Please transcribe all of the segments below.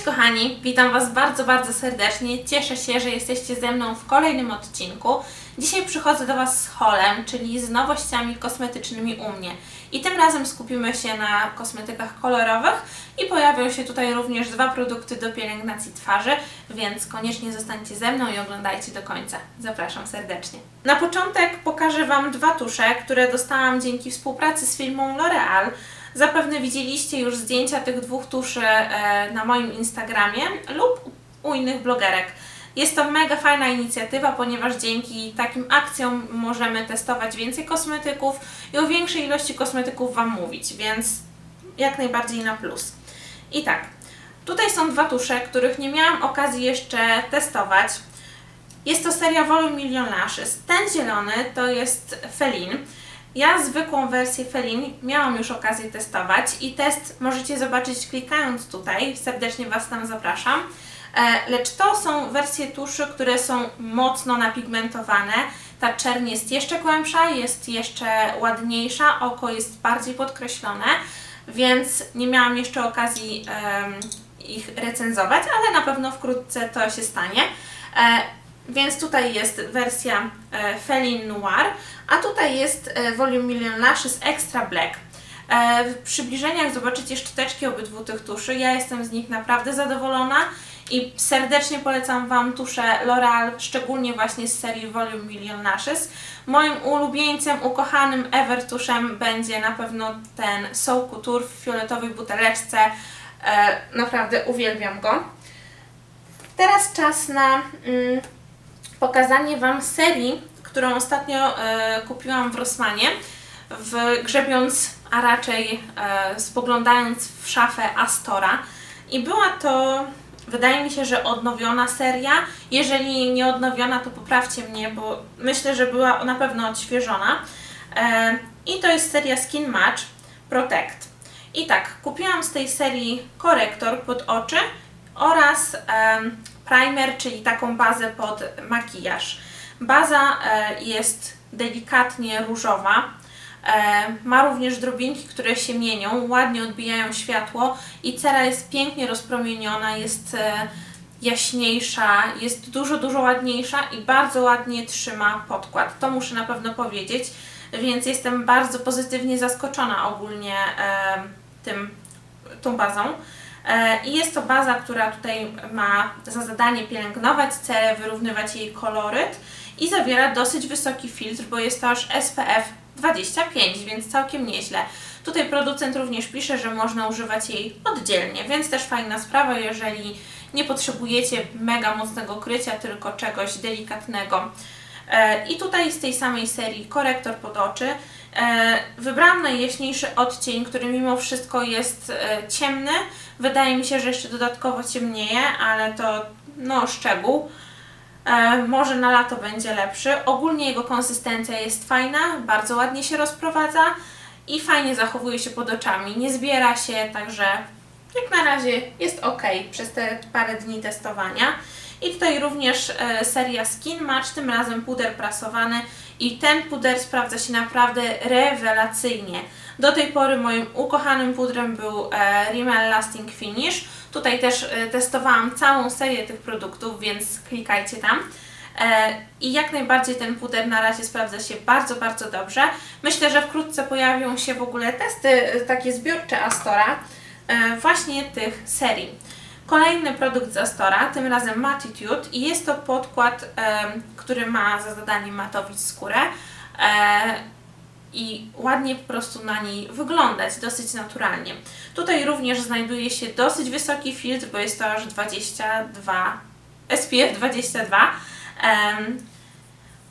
Cześć kochani, witam Was bardzo, bardzo serdecznie. Cieszę się, że jesteście ze mną w kolejnym odcinku. Dzisiaj przychodzę do Was z holem, czyli z nowościami kosmetycznymi u mnie. I tym razem skupimy się na kosmetykach kolorowych i pojawią się tutaj również dwa produkty do pielęgnacji twarzy, więc koniecznie zostańcie ze mną i oglądajcie do końca. Zapraszam serdecznie. Na początek pokażę Wam dwa tusze, które dostałam dzięki współpracy z firmą L'Oreal. Zapewne widzieliście już zdjęcia tych dwóch tuszy e, na moim Instagramie lub u innych blogerek. Jest to mega fajna inicjatywa, ponieważ dzięki takim akcjom możemy testować więcej kosmetyków i o większej ilości kosmetyków Wam mówić, więc jak najbardziej na plus. I tak, tutaj są dwa tusze, których nie miałam okazji jeszcze testować. Jest to seria Volume Million Lashes. Ten zielony to jest Felin. Ja zwykłą wersję Felin miałam już okazję testować i test możecie zobaczyć klikając tutaj. Serdecznie Was tam zapraszam. E, Lecz to są wersje tuszy, które są mocno napigmentowane. Ta czerń jest jeszcze głębsza, jest jeszcze ładniejsza, oko jest bardziej podkreślone, więc nie miałam jeszcze okazji em, ich recenzować, ale na pewno wkrótce to się stanie. Więc tutaj jest wersja e, Felin Noir, a tutaj jest e, Volume Million Lashes Extra Black. E, w przybliżeniach zobaczycie szczoteczki obydwu tych tuszy. Ja jestem z nich naprawdę zadowolona i serdecznie polecam Wam tusze L'Oreal, szczególnie właśnie z serii Volume Million Lashes. Moim ulubieńcem, ukochanym ever tuszem będzie na pewno ten Soul Couture w fioletowej buteleczce. Naprawdę uwielbiam go. Teraz czas na mm, pokazanie Wam serii, którą ostatnio e, kupiłam w Rossmanie, w, grzebiąc, a raczej e, spoglądając w szafę Astora. I była to, wydaje mi się, że odnowiona seria. Jeżeli nie odnowiona, to poprawcie mnie, bo myślę, że była na pewno odświeżona. E, I to jest seria Skin Match Protect. I tak, kupiłam z tej serii korektor pod oczy oraz em, primer, czyli taką bazę pod makijaż. Baza e, jest delikatnie różowa. E, ma również drobinki, które się mienią, ładnie odbijają światło i cera jest pięknie rozpromieniona, jest e, jaśniejsza, jest dużo, dużo ładniejsza i bardzo ładnie trzyma podkład. To muszę na pewno powiedzieć, więc jestem bardzo pozytywnie zaskoczona ogólnie tym, tą bazą. E, I jest to baza, która tutaj ma za zadanie pielęgnować cerę, wyrównywać jej koloryt i zawiera dosyć wysoki filtr, bo jest to aż SPF 25, więc całkiem nieźle. Tutaj producent również pisze, że można używać jej oddzielnie, więc też fajna sprawa, jeżeli nie potrzebujecie mega mocnego krycia, tylko czegoś delikatnego. E, I tutaj z tej samej serii korektor pod oczy. E, Wybrałam najjaśniejszy odcień, który mimo wszystko jest e, ciemny. Wydaje mi się, że jeszcze dodatkowo ciemnieje, ale to no szczegół. E, Może na lato będzie lepszy. Ogólnie jego konsystencja jest fajna, bardzo ładnie się rozprowadza i fajnie zachowuje się pod oczami. Nie zbiera się, także jak na razie jest ok przez te parę dni testowania. I tutaj również e, seria Skin Match, tym razem puder prasowany i ten puder sprawdza się naprawdę rewelacyjnie. Do tej pory moim ukochanym pudrem był e, Rimmel Lasting Finish. Tutaj też e, testowałam całą serię tych produktów, więc klikajcie tam. I jak najbardziej ten puder na razie sprawdza się bardzo, bardzo dobrze. Myślę, że wkrótce pojawią się w ogóle testy takie zbiorcze Astora właśnie tych serii. Kolejny produkt z Astora, tym razem Matitude i jest to podkład, em, który ma za zadanie matowić skórę e, i ładnie po prostu na niej wyglądać, dosyć naturalnie. Tutaj również znajduje się dosyć wysoki filtr, bo jest to aż 22, SPF 22.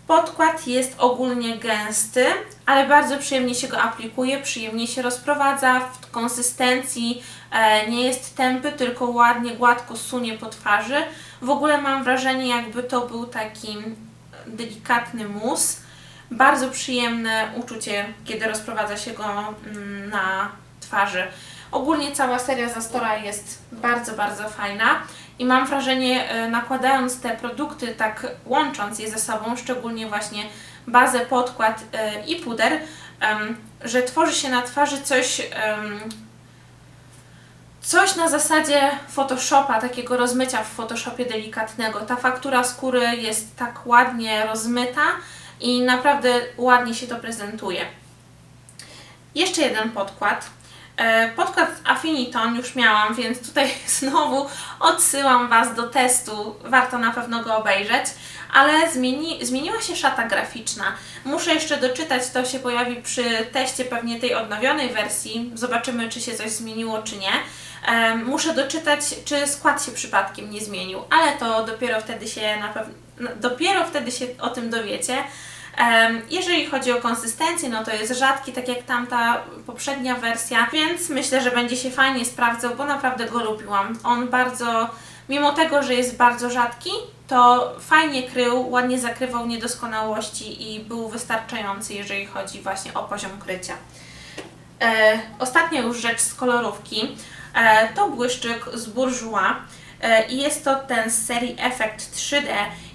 Podkład jest ogólnie gęsty, ale bardzo przyjemnie się go aplikuje, przyjemnie się rozprowadza w konsystencji, e, nie jest tępy, tylko ładnie, gładko sunie po twarzy. W ogóle mam wrażenie, jakby to był taki delikatny mus. Bardzo przyjemne uczucie, kiedy rozprowadza się go mm, na twarzy. Ogólnie cała seria Zastora jest bardzo, bardzo fajna i mam wrażenie, e, nakładając te produkty, tak łącząc je ze sobą, szczególnie właśnie bazę, podkład e, i puder, że tworzy się na twarzy coś Coś na zasadzie Photoshopa, takiego rozmycia w Photoshopie delikatnego. Ta faktura skóry jest tak ładnie rozmyta i naprawdę ładnie się to prezentuje. Jeszcze jeden podkład. E, Podkład Affiniton już miałam, więc tutaj znowu odsyłam Was do testu. Warto na pewno go obejrzeć. Ale zmieni, zmieniła się szata graficzna. Muszę jeszcze doczytać, to się pojawi przy teście pewnie tej odnowionej wersji. Zobaczymy, czy się coś zmieniło, czy nie. Em, Muszę doczytać, czy skład się przypadkiem nie zmienił, ale to dopiero wtedy się na pewno, no, dopiero wtedy się o tym dowiecie. Jeżeli chodzi o konsystencję, no to jest rzadki, tak jak tamta poprzednia wersja, więc myślę, że będzie się fajnie sprawdzał, bo naprawdę go lubiłam. On bardzo, mimo tego, że jest bardzo rzadki, to fajnie krył, ładnie zakrywał niedoskonałości i był wystarczający, jeżeli chodzi właśnie o poziom krycia. E, ostatnia już rzecz z kolorówki e, to błyszczyk z Bourjois e, i jest to ten z serii Effect 3D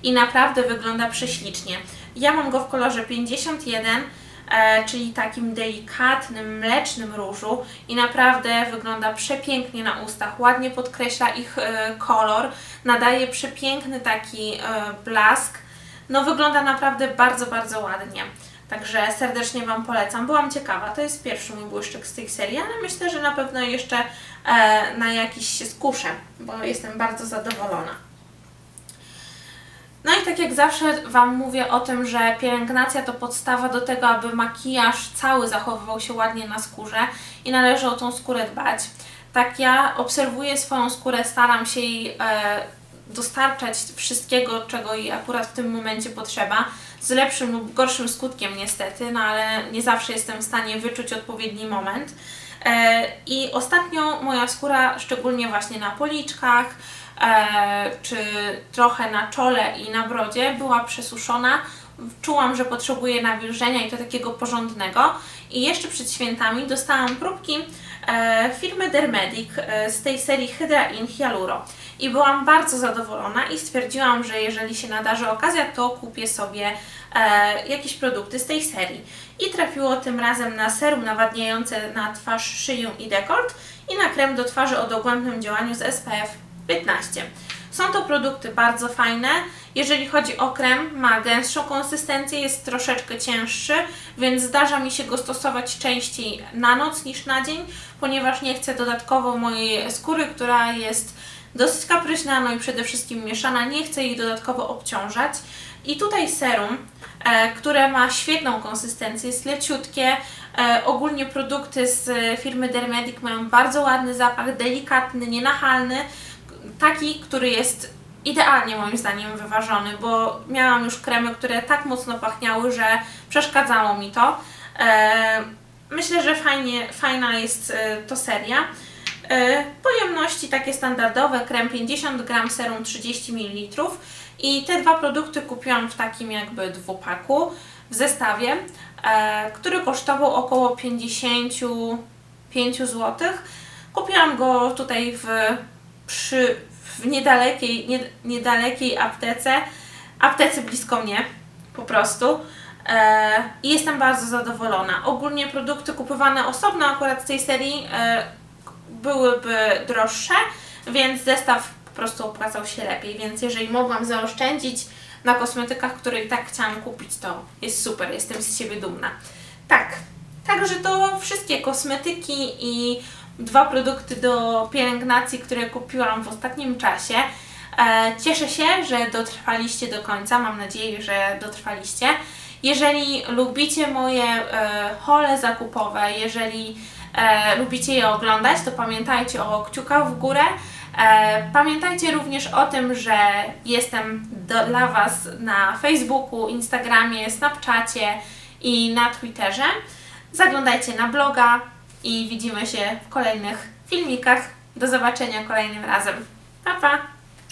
i naprawdę wygląda prześlicznie. Ja mam go w kolorze 51, e, czyli takim delikatnym, mlecznym różu i naprawdę wygląda przepięknie na ustach, ładnie podkreśla ich e, kolor, nadaje przepiękny taki e, blask, no wygląda naprawdę bardzo, bardzo ładnie. Także serdecznie Wam polecam. Byłam ciekawa, to jest pierwszy mój błyszczyk z tej serii, ale myślę, że na pewno jeszcze na jakiś się skuszę, bo jestem bardzo zadowolona. No i tak jak zawsze Wam mówię o tym, że pielęgnacja to podstawa do tego, aby makijaż cały zachowywał się ładnie na skórze i należy o tą skórę dbać. Tak ja obserwuję swoją skórę, staram się jej e, dostarczać wszystkiego, czego jej akurat w tym momencie potrzeba, z lepszym lub gorszym skutkiem niestety, no ale nie zawsze jestem w stanie wyczuć odpowiedni moment. E, I ostatnio moja skóra, szczególnie właśnie na policzkach, czy trochę na czole i na brodzie, była przesuszona. Czułam, że potrzebuję nawilżenia i to takiego porządnego. I jeszcze przed świętami dostałam próbki e, firmy Dermedic e, z tej serii Hydra in Hyaluro. I byłam bardzo zadowolona i stwierdziłam, że jeżeli się nadarzy okazja, to kupię sobie e, jakieś produkty z tej serii. I trafiło tym razem na serum nawadniające na twarz, szyję i dekolt i na krem do twarzy o dogłębnym działaniu z SPF 15. Są to produkty bardzo fajne. Jeżeli chodzi o krem, ma gęstszą konsystencję, jest troszeczkę cięższy, więc zdarza mi się go stosować częściej na noc niż na dzień, ponieważ nie chcę dodatkowo mojej skóry, która jest dosyć kapryśna, no i przede wszystkim mieszana, nie chcę jej dodatkowo obciążać. I tutaj serum, e, które ma świetną konsystencję, jest leciutkie. E, ogólnie produkty z firmy Dermedic mają bardzo ładny zapach, delikatny, nienachalny, taki, który jest idealnie moim zdaniem wyważony, bo miałam już kremy, które tak mocno pachniały, że przeszkadzało mi to. E, myślę, że fajnie, fajna jest e, to seria. E, Pojemności takie standardowe, krem 50 gram, serum 30 ml i te dwa produkty kupiłam w takim jakby dwupaku w zestawie, który kosztował około 55 zł. Kupiłam go tutaj w, przy, w niedalekiej, nie, niedalekiej aptece, aptece blisko mnie po prostu. E, I jestem bardzo zadowolona. Ogólnie produkty kupowane osobno akurat z tej serii e, byłyby droższe, więc zestaw po prostu opłacał się lepiej. Więc jeżeli mogłam zaoszczędzić na kosmetykach, które i tak chciałam kupić, to jest super, jestem z siebie dumna. Tak, także to wszystkie kosmetyki i dwa produkty do pielęgnacji, które kupiłam w ostatnim czasie. E, Cieszę się, że dotrwaliście do końca. Mam nadzieję, że dotrwaliście. Jeżeli lubicie moje e, hole zakupowe, jeżeli e, lubicie je oglądać, to pamiętajcie o kciukach w górę. Pamiętajcie również o tym, że jestem dla Was na Facebooku, Instagramie, Snapchacie i na Twitterze. Zaglądajcie na bloga i widzimy się w kolejnych filmikach. Do zobaczenia kolejnym razem. Pa, pa!